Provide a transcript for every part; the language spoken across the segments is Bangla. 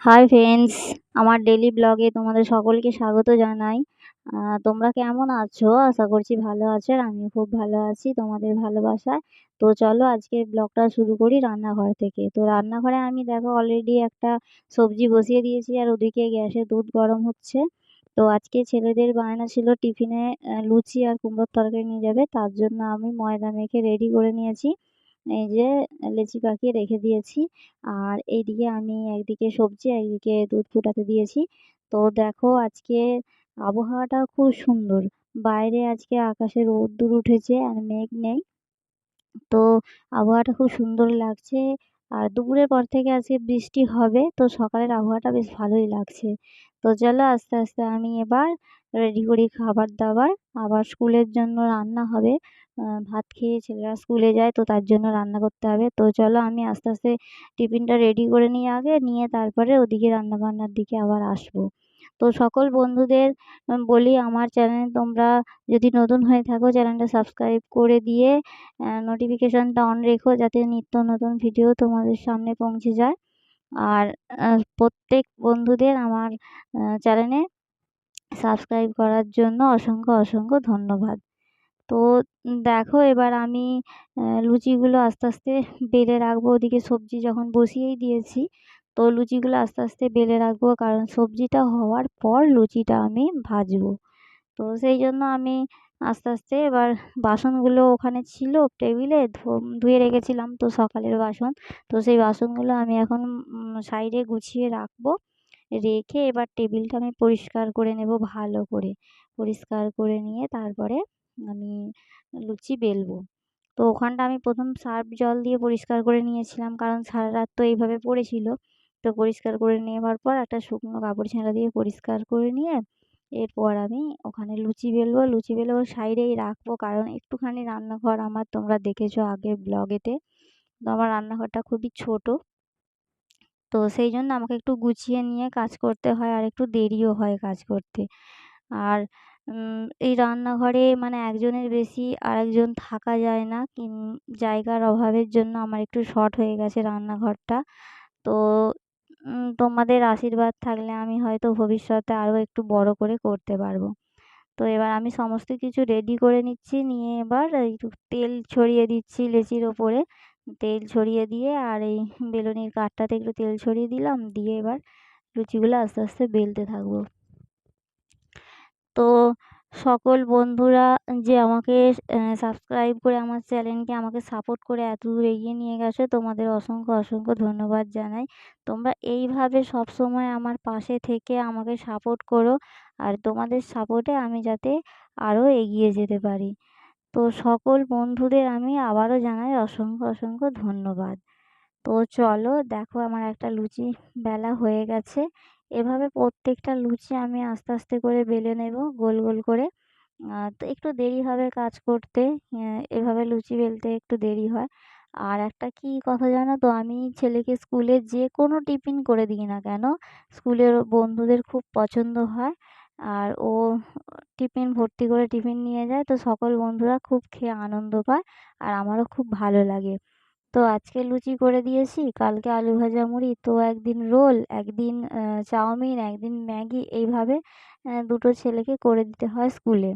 হাই ফ্রেন্ডস আমার ডেলি ব্লগে তোমাদের সকলকে স্বাগত জানাই। তোমরা কেমন আছো? আশা করছি ভালো আছো আর আমিও খুব ভালো আছি তোমাদের ভালোবাসায়। তো চলো আজকে ব্লগটা শুরু করি রান্নাঘর থেকে। তো রান্নাঘরে আমি দেখো অলরেডি একটা সবজি বসিয়ে দিয়েছি আর ওদিকে গ্যাসে দুধ গরম হচ্ছে। তো আজকে ছেলেদের বায়না ছিল টিফিনে লুচি আর কুমড়োর তরকারি নিয়ে যাবে। তার জন্য আমি ময়দা মেখে রেডি করে নিয়েছি। এই যে লেচি পাকিয়ে রেখে দিয়েছি। আর এইদিকে আমি একদিকে সবজি, একদিকে দুধ ফুটাতে দিয়েছি। তো দেখো আজকে আবহাওয়াটা খুব সুন্দর। বাইরে আজকে আকাশে রোদ্দুর উঠেছে আর মেঘ নেই। তো আবহাওয়াটা খুব সুন্দর লাগছে। আর দুপুরের পর থেকে আজকে বৃষ্টি হবে, তো সকালের আবহাওয়াটা বেশ ভালোই লাগছে। তো চলো আস্তে আস্তে আমি এবার রেডি করি খাবার দাবার। আবার স্কুলের জন্য রান্না হবে। ভাত খেয়ে ছেলেরা স্কুলে যায় তো তার জন্য রান্না করতে হবে। তো চলো আমি আস্তে আস্তে টিফিনটা রেডি করে নিই আগে, নিয়ে তারপরে ওদিকে রান্নাবান্নার দিকে আবার আসব। তো সকল বন্ধুদের বলি আমার চ্যানেল তোমরা যদি নতুন হয়ে থাকো চ্যানেলটা সাবস্ক্রাইব করে দিয়ে নোটিফিকেশানটা অন রেখো যাতে নিত্য নতুন ভিডিও তোমাদের সামনে পৌঁছে যায়। আর প্রত্যেক বন্ধুদের আমার চ্যানেলে সাবস্ক্রাইব করার জন্য অসংখ্য অসংখ্য ধন্যবাদ। তো দেখো এবার আমি লুচিগুলো আস্তে আস্তে বেলে রাখব। ওদিকে সবজি যখন বসিয়েই দিয়েছি, তো লুচিগুলো আস্তে আস্তে বেলে রাখব। কারণ সবজিটা হওয়ার পর লুচিটা আমি ভাজবো। তো সেই জন্য আমি আস্তে আস্তে এবার বাসনগুলো ওখানে ছিল টেবিলে ধুয়ে রেখেছিলাম তো সকালের বাসন। তো সেই বাসনগুলো আমি এখন সাইডে গুছিয়ে রাখব। রেখে এবার টেবিলটা আমি পরিষ্কার করে নেব ভালো করে। পরিষ্কার করে নিয়ে তারপরে আমি লুচি বেলবো। তো ওখানটা আমি প্রথম সার্ফ জল দিয়ে পরিষ্কার করে নিয়েছিলাম, কারণ সারা রাত তো এইভাবে পড়েছিল। তো পরিষ্কার করে নেওয়ার পর একটা শুকনো কাপড় ছেঁড়া দিয়ে পরিষ্কার করে নিয়ে এরপর আমি ওখানে লুচি বেলবো। লুচি বেলে ওর সাইডেই রাখব, কারণ একটুখানি রান্নাঘর আমার তোমরা দেখেছ আগের ব্লগেতে। তো আমার রান্নাঘরটা খুবই ছোট। তো সেই জন্য আমাকে একটু গুছিয়ে নিয়ে কাজ করতে হয় আর একটু দেরিও হয় কাজ করতে। আর এই রান্নাঘরে মানে একজনের বেশি আরেকজন থাকা যায় না। কিন, জায়গার অভাবের জন্য আমার একটু শর্ট হয়ে গেছে রান্নাঘরটা। তো তোমাদের আশীর্বাদ থাকলে আমি হয়তো ভবিষ্যতে আরও একটু বড় করে করতে পারব। তো এবার আমি সমস্ত কিছু রেডি করে নিচ্ছি। নিয়ে এবার একটু তেল ছড়িয়ে দিচ্ছি লেচির ওপরে। তেল ছড়িয়ে দিয়ে আর এই বেলুনির কাঠটাতে একটু তেল ছড়িয়ে দিলাম। দিয়ে এবার লুচিগুলো আস্তে আস্তে বেলতে থাকব। তো সকল বন্ধুরা যে আমাকে সাবস্ক্রাইব করে আমার চ্যানেলকে আমাকে সাপোর্ট করে এত দূর এগিয়ে নিয়ে গেছে, তোমাদের অসংখ্য অসংখ্য ধন্যবাদ জানাই। তোমরা এইভাবে সব সময় আমার পাশে থেকে আমাকে সাপোর্ট করো, আর তোমাদের সাপোর্টে আমি যাতে আরও এগিয়ে যেতে পারি। তো সকল বন্ধুদের আমি আবারও জানাই অসংখ্য অসংখ্য ধন্যবাদ। তো চলো দেখো আমার একটা লুচি বেলা হয়ে গেছে। এভাবে প্রত্যেকটা লুচি আমি আস্তে আস্তে করে বেলে নেব গোল গোল করে। তো একটু দেরি হবে কাজ করতে। এভাবে লুচি বেলতে একটু দেরি হয়। আর একটা কী কথা জানো তো, আমি ছেলেকে স্কুলে যে কোনো টিফিন করে দিই না কেন, স্কুলের বন্ধুদের খুব পছন্দ হয়। আর ও টিফিন ভর্তি করে টিফিন নিয়ে যায়, তো সকল বন্ধুরা খুব খেয়ে আনন্দ পায় আর আমারও খুব ভালো লাগে। তো আজকে লুচি করে দিয়েছি, কালকে আলু ভাজা মুড়ি, তো একদিন রোল, একদিন চাউমিন, একদিন ম্যাগি, এইভাবে দুটো ছেলেকে করে দিতে হয় স্কুলে।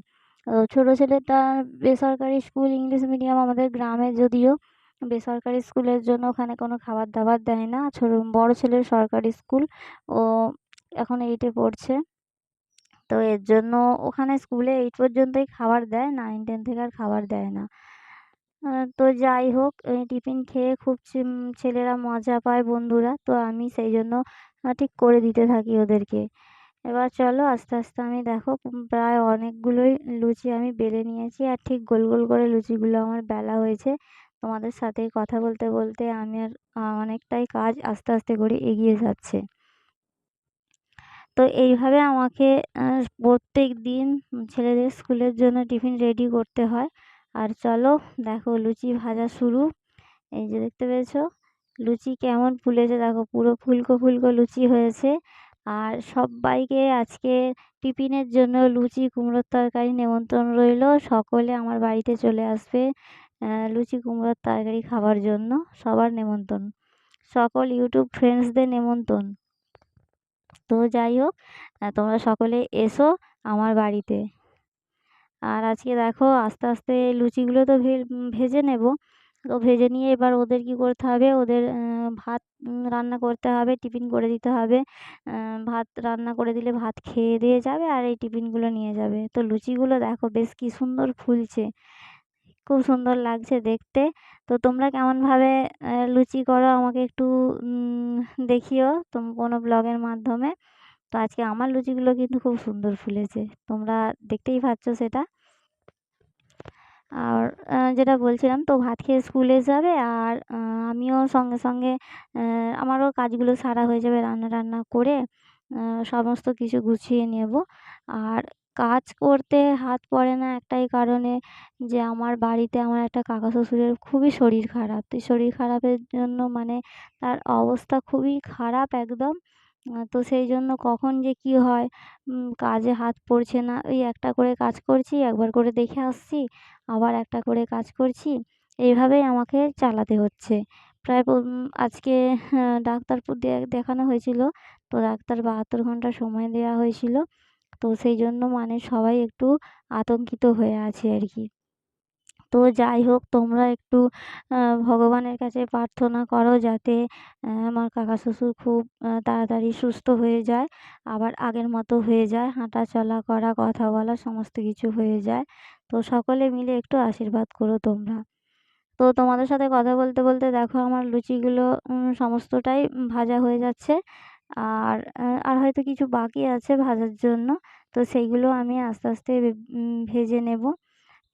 ছোটো ছেলেটা বেসরকারি স্কুল, ইংলিশ মিডিয়াম আমাদের গ্রামে যদিও, বেসরকারি স্কুলের জন্য ওখানে কোনো খাবার দাবার দেয় না। ছোটো, বড় ছেলের সরকারি স্কুল, ও এখন এইটে পড়ছে। তো এর জন্য ওখানে স্কুলে এইট পর্যন্তই খাবার দেয় নাইন টেন থেকে আর খাবার দেয় না। তো যাই হোক টিফিন খেয়ে খুব ছেলেরা মজা পায় বন্ধুরা, তো আমি সেই জন্য ঠিক করে দিতে থাকি ওদেরকে। এবার চলো আস্তে আস্তে আমি দেখো প্রায় অনেকগুলোই লুচি আমি বেলে নিয়েছি, আর ঠিক গোল গোল করে লুচিগুলো আমার বেলা হয়েছে। তোমাদের সাথে কথা বলতে বলতে আমি আর অনেকটাই কাজ আস্তে আস্তে করে এগিয়ে যাচ্ছে। তো এইভাবে আমাকে প্রত্যেক দিন, ছেলেদের স্কুলের জন্য টিফিন রেডি করতে হয়। আর চলো দেখো লুচি ভাজা শুরু। এই যে দেখতে পেয়েছ, লুচি কেমন ফুলেছে দেখো, পুরো ফুলকো ফুলকো লুচি হয়েছে। আর সবাইকে আজকে টিফিনের জন্য লুচি, কুমড়োর তরকারি নেমন্ত্রণ রইল। সকলে আমার বাড়িতে চলে আসবে লুচি, কুমড়োর তরকারি খাবার জন্য। সবার নেমন্ত্রণ। সকল ইউটিউব ফ্রেন্ডসদের নেমন্ত্রণ। তো যাই হোক তোমরা সকলে এসো আমার বাড়িতে। আর আজকে দেখো আস্তে আস্তে লুচিগুলো তো ভেজে নেব। তো ভেজে নিয়ে এবার ওদের কী করতে হবে? ওদের ভাত রান্না করতে হবে, টিফিন করে দিতে হবে। ভাত রান্না করে দিলে ভাত খেয়ে দিয়ে যাবে আর এই টিফিনগুলো নিয়ে যাবে। তো লুচিগুলো দেখো বেশ কী সুন্দর ফুলছে। খুব সুন্দর লাগছে দেখতে। তো তোমরা কেমনভাবে লুচি করো আমাকে একটু দেখিও তোম, কোনো ব্লগের মাধ্যমে। তো আজকে আমার লুচিগুলো কিন্তু খুব সুন্দর ফুলেছে। তোমরা দেখতেই পাচ্ছ সেটা। আর যেটা বলছিলাম, তো ভাত খেয়ে স্কুলে যাবে আর আমিও সঙ্গে সঙ্গে আমারও কাজগুলো সারা হয়ে যাবে রান্না টান্না করে সমস্ত কিছু গুছিয়ে নেব। আর কাজ করতে হাত পড়ে না একটাই কারণে যে আমার বাড়িতে আমার একটা কাকা শ্বশুরের খুবই শরীর খারাপ। তো শরীর খারাপের জন্য মানে তার অবস্থা খুবই খারাপ একদম। তো সেই জন্য কখন যে কী হয় কাজে হাত পড়ছে না, ওই একটা করে কাজ করছি, একবার করে দেখে আসছি, আবার একটা করে কাজ করছি, এইভাবেই আমাকে চালাতে হচ্ছে। প্রায় আজকে ডাক্তার দেখানো হয়েছিল, তো ডাক্তার বাহাত্তর ঘণ্টা সময় দেওয়া হয়েছিল, তো সেই জন্য মানে সবাই একটু আতঙ্কিত হয়ে আছে আর কি। তো যাই হোক, তোমরা একটু ভগবানের কাছে প্রার্থনা করো যাতে আমার কাকা শ্বশুর খুব তাড়াতাড়ি সুস্থ হয়ে যায়, আবার আগের মতো হয়ে যায় হাঁটা চলা করা, কথা বলা, সমস্ত কিছু হয়ে যায়। তো সকলে মিলে একটু আশীর্বাদ করো তোমরা। তো তোমাদের সাথে কথা বলতে বলতে দেখো আমার লুচিগুলো সমস্তটাই ভাজা হয়ে যাচ্ছে। আর আর হয়তো কিছু বাকি আছে ভাজার জন্য, তো সেইগুলো আমি আস্তে আস্তে ভেজে নেব।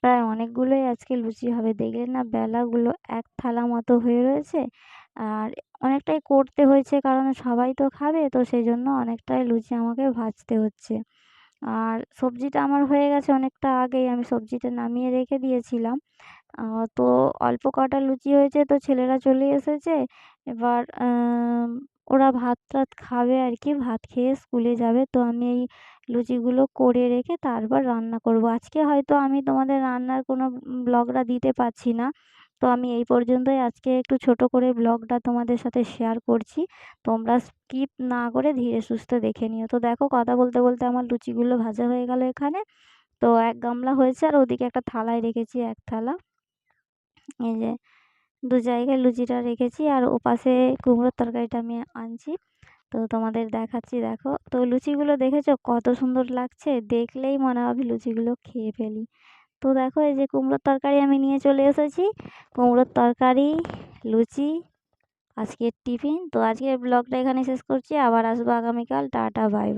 প্রায় অনেকগুলোই আজকে লুচি হবে। দেখলে না, বেলাগুলো এক থালা মতো হয়ে রয়েছে। আর অনেকটাই করতে হয়েছে কারণ সবাই তো খাবে, তো সেই জন্য অনেকটাই লুচি আমাকে ভাজতে হচ্ছে। আর সবজিটা আমার হয়ে গেছে অনেকটা আগেই, আমি সবজিটা নামিয়ে রেখে দিয়েছিলাম। তো অল্প কটা লুচি হয়েছে, তো ছেলেরা চলে এসেছে। এবার ওরা ভাত টাত খাবে আর কি ভাত খেয়ে স্কুলে যাবে। তো আমি এই লুচিগুলো করে রেখে তারপর রান্না করব। আজকে হয়তো আমি তোমাদের রান্নার কোনো ব্লগটা দিতে পারছি না। তো আমি এই পর্যন্তই। আজকে একটু ছোট করে ব্লগটা তোমাদের সাথে শেয়ার করছি। তোমরা স্কিপ না করে ধীরে সুস্থে দেখে নিও। তো দেখো, কথা বলতে বলতে আমার লুচিগুলো ভাজা হয়ে গেল এখানে। তো এক গামলা হয়েছে আর ওদিকে একটা থালায় রেখেছি, এক থালা। এই যে দু জায়গায় লুচিটা রেখেছি আর ওপাশে কুমড়োর তরকারিটা আমি আনছি। তো তোমাদের দেখাচ্ছি, দেখো। তো লুচিগুলো দেখেছ? কত সুন্দর লাগছে। দেখলেই মনে হবে লুচিগুলো খেয়ে ফেলি। তো দেখো, এই যে কুমড়োর তরকারি আমি নিয়ে চলে এসেছি। কুমড়োর তরকারি, লুচি, আজকের টিফিন। তো আজকের ব্লগটা এখানে শেষ করছি। আবার আসব আগামীকাল। Tata bye